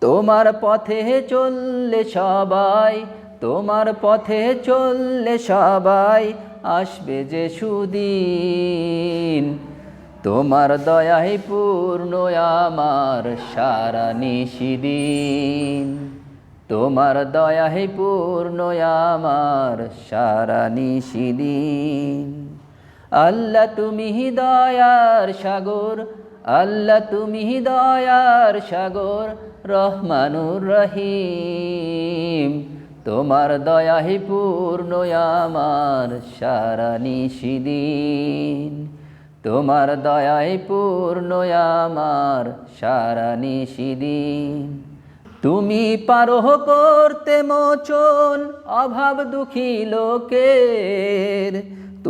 তোমার পথে চললে সবাই, তোমার পথে চললে সবাই আসবে যে সুদিন। তোমার দয়াই পূর্ণ আমার সারা নিশিদিন তোমার দয়াই পূর্ণ আমার সারা নিশিদিন আল্লাহ তুমি দয়ার সাগর আল্লাহ তুমি দয়ার সাগর, রহমানুর রহিম। তোমার দয়াহি পূর্ণ আমার সারা নিশিদিন তোমার দয়াই পূর্ণ আমার সারা নিশিদিন তুমি পারো করতে মোচন, অভাব দুঃখী লোকের।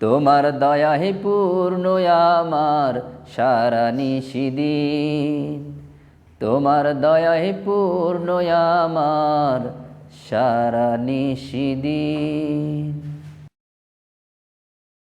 তোমার দয়াহে পূর্ণ আমার সারা নিশিদিন। তোমার দয়াহে পূর্ণ আমার সারা নিশিদিন।